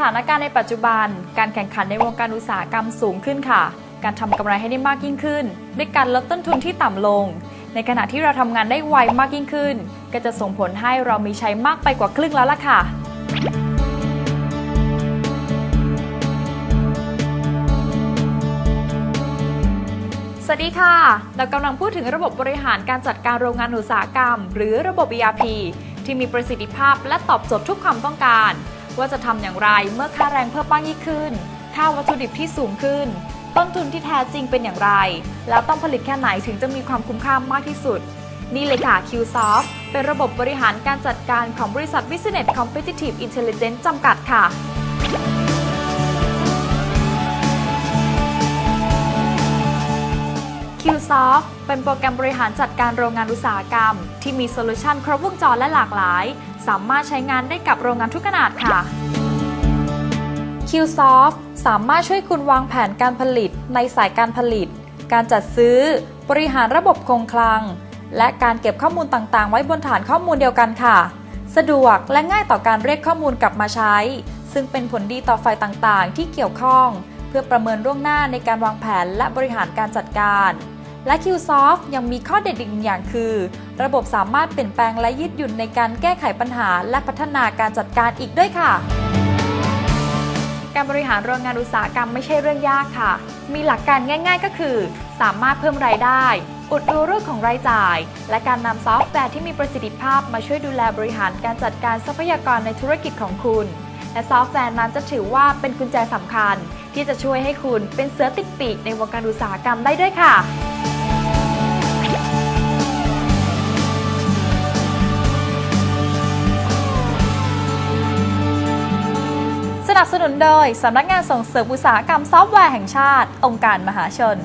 ถานการณ์ในปัจจุบัน การแข่งขันในวงการอุตสาหกรรมสูงขึ้นค่ะ การทำกำไรให้ได้มากยิ่งขึ้น ด้วยการลดต้นทุนที่ต่ำลง ในขณะที่เราทำงานได้ไวมากยิ่งขึ้น ก็จะส่งผลให้เรามีใช้มากไปกว่าครึ่งแล้วล่ะค่ะสวัสดีค่ะ เรากำลังพูดถึงระบบบริหารการจัดการโรงงานอุตสาหกรรม หรือระบบ ERP ที่มีประสิทธิภาพและตอบโจทย์ทุกความต้องการ ว่าจะทำอย่างไรเมื่อค่าแรงเพิ่มมากยิ่งขึ้น ค่าวัตถุดิบที่สูงขึ้น ต้นทุนที่แท้จริงเป็นอย่างไร แล้วต้องผลิตแค่ไหนถึงจะมีความคุ้มค่ามากที่สุด นี่เลยค่ะ QSoft เป็นระบบบริหารการจัดการของบริษัท Business Competitive Intelligence จำกัดค่ะ QSoft เป็นโปรแกรมบริหารจัดการโรงงานอุตสาหกรรม ที่มีโซลูชันครบวงจรและหลากหลาย สามารถใช้งานได้กับโรงงานทุกขนาดค่ะ QSoft สามารถช่วยคุณวางแผนการผลิตในสายการผลิต การจัดซื้อ บริหารระบบคงคลัง และการเก็บข้อมูลต่างๆ ไว้บนฐานข้อมูลเดียวกันค่ะ สะดวกและง่ายต่อการเรียกข้อมูลกลับมาใช้ ซึ่งเป็นผลดีต่อฝ่ายต่างๆ ที่เกี่ยวข้อง เพื่อประเมินล่วงหน้าในการวางแผนและบริหารการจัดการ และ QSoft ยังมีข้อเด็ดอีกอย่างคือ ระบบสามารถเปลี่ยนแปลงและยืดหยุ่นในการแก้ไขปัญหา และพัฒนาการจัดการอีกด้วยค่ะ การบริหารโรงงานอุตสาหกรรมไม่ใช่เรื่องยากค่ะ มีหลักการง่าย ๆ ก็คือ สามารถเพิ่มรายได้ อุดรูเรื่องของรายจ่าย และการนำซอฟต์แวร์ที่มีประสิทธิภาพมาช่วยดูแลบริหารการจัดการทรัพยากรในธุรกิจของคุณและซอฟต์แวร์นั้นจะถือว่าเป็นกุญแจสำคัญ ที่จะช่วยให้คุณเป็นเสือติดปีกในวงการอุตสาหกรรมได้ด้วยค่ะ นับสนุนโดยสำนักงานส่งเสริมอุตสาหกรรมซอฟต์แวร์แห่งชาติ องค์การมหาชน